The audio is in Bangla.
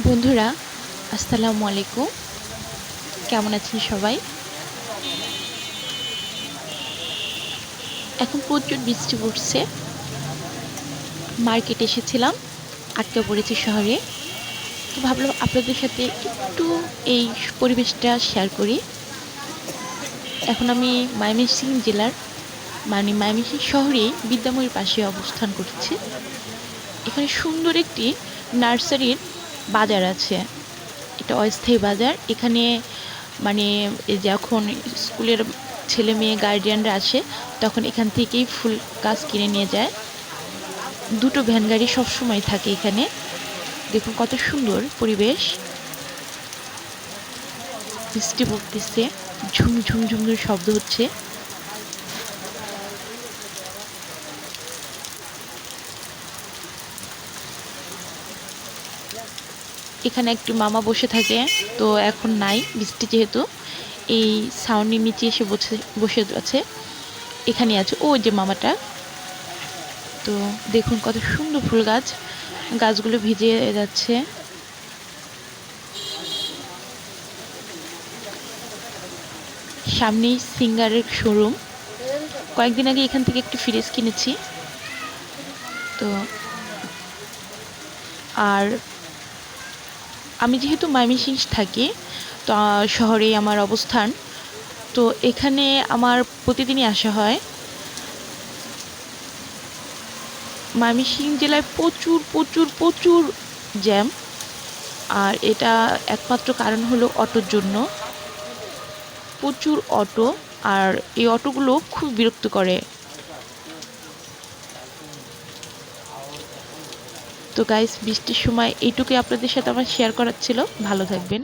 বন্ধুরা, আসসালামু আলাইকুম। কেমন আছেন সবাই? এখন প্রচুর বৃষ্টি পড়ছে। মার্কেটে এসেছিলাম, আটকে পড়েছি শহরে। তো ভাবলাম আপনাদের সাথে একটু এই পরিবেশটা শেয়ার করি। এখন আমি ময়মনসিং জেলার মানে ময়মনসিং শহরে বিদ্যাময়ীর পাশে অবস্থান করছি। এখানে সুন্দর একটি নার্সারির বাজার আছে। এটা অস্থায়ী বাজার। এখানে মানে যখন স্কুলের ছেলে মেয়ে গার্ডিয়ানরা আসে, তখন এখান থেকেই ফুল গাছ কিনে নিয়ে যায়। দুটো ভ্যান গাড়ি সবসময় থাকে এখানে। দেখুন কত সুন্দর পরিবেশ। বৃষ্টি পড়তেছে। ঝুম ঝুম ঝুম শব্দ হচ্ছে। এখানে একটি মামা বসে থাকে, তো এখন নাই, বৃষ্টি যেহেতু। এই ছাউনির নিচে এসে বসে বসে আছে। এখানে আছে ও যে মামাটা। তো দেখুন কত সুন্দর ফুল গাছ। গাছগুলো ভিজে যাচ্ছে। সামনেই সিঙ্গারের শোরুম কয়েকদিন আগে এখান থেকে একটি ফ্রিজ কিনেছি। তো আর আমি যেহেতু ময়মনসিংহ থাকি, তো শহরেই আমার অবস্থান। তো এখানে আমার প্রতিদিনই আসা হয়। ময়মনসিংহ জেলায় প্রচুর প্রচুর প্রচুর জ্যাম। আর এটা একমাত্র কারণ হলো অটোর জন্য। প্রচুর অটো, আর এই অটোগুলো খুব বিরক্ত করে। তো গাইস বৃষ্টির সময় এইটুকুই আপনাদের সাথে আমার শেয়ার করার ছিল। ভালো থাকবেন।